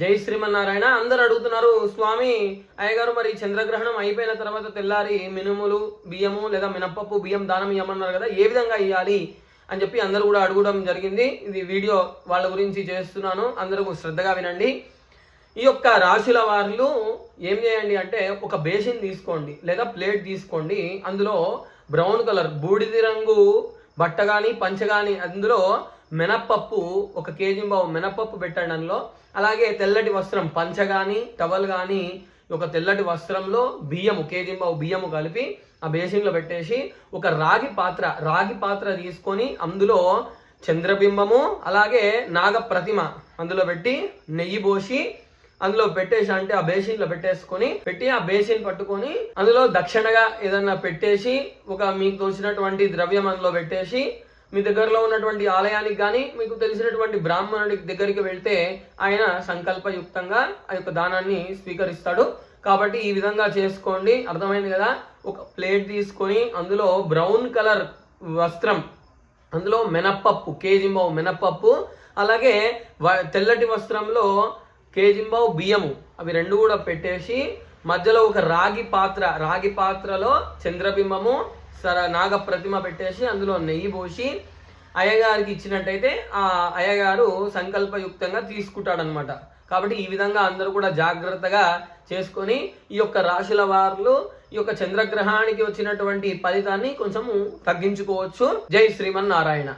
జై శ్రీమన్నారాయణ. అందరు అడుగుతున్నారు స్వామి అయ్యగారు మరి చంద్రగ్రహణం అయిపోయిన తర్వాత తెల్లారి మినుములు బియ్యము లేదా మినప్పప్పు బియ్యం దానం ఇవ్వమన్నారు కదా ఏ విధంగా ఇవ్వాలి అని చెప్పి అందరూ కూడా అడగడం జరిగింది. ఇది వీడియో వాళ్ళ గురించి చేస్తున్నాను. అందరూ శ్రద్ధగా వినండి. ఈ యొక్క రాశుల వారు ఏం చేయండి అంటే ఒక బేసిన్ తీసుకోండి లేదా ప్లేట్ తీసుకోండి. అందులో బ్రౌన్ కలర్ బూడిద రంగు బట్ట కానీ పంచ కానీ అందులో మినప్పప్పు ఒక కేజీ బావు మినప్పప్పు పెట్టండి అందులో అలాగే తెల్లటి వస్త్రం పంచ కానీ టవల్ కానీ ఒక తెల్లటి వస్త్రంలో బియ్యము కేజీ బావు బియ్యము కలిపి ఆ బేసిన్లో పెట్టేసి ఒక రాగి పాత్ర రాగి పాత్ర తీసుకొని అందులో చంద్రబింబము అలాగే నాగ ప్రతిమ అందులో పెట్టి నెయ్యి పోసి అందులో పెట్టేసి అంటే ఆ బేసిన్లో పెట్టేసుకొని పెట్టి ఆ బేసిన్ పట్టుకొని అందులో దక్షిణగా ఏదన్నా పెట్టేసి ఒక మీకు తోచినటువంటి ద్రవ్యం అందులో పెట్టేసి మీ దగ్గరలో ఉన్నటువంటి ఆలయానికి కానీ మీకు తెలిసినటువంటి బ్రాహ్మణుడి దగ్గరికి వెళ్తే ఆయన సంకల్పయుక్తంగా ఆ యొక్క దానాన్ని స్వీకరిస్తాడు. కాబట్టి ఈ విధంగా చేసుకోండి. అర్థమైంది కదా? ఒక ప్లేట్ తీసుకొని అందులో బ్రౌన్ కలర్ వస్త్రం అందులో మినప్పప్పు కేజింబావు మినప్పప్పు అలాగే వ- తెల్లటి వస్త్రంలో కేజింబావు బియ్యము అవి రెండు కూడా పెట్టేసి మధ్యలో ఒక రాగి పాత్ర రాగి పాత్రలో చంద్రబింబము సర నాగ ప్రతిమ పెట్టేసి అందులో నెయ్యి పోసి అయ్యగారికి ఇచ్చినట్టయితే ఆ అయ్యగారు సంకల్పయుక్తంగా తీసుకుంటాడనమాట కాబట్టి ఈ విధంగా అందరూ కూడా జాగ్రత్తగా చేసుకొని ఈ యొక్క రాశుల వారులు ఈ యొక్క చంద్రగ్రహానికి వచ్చినటువంటి ఫలితాన్ని కొంచెము తగ్గించుకోవచ్చు. జై శ్రీమన్నారాయణ.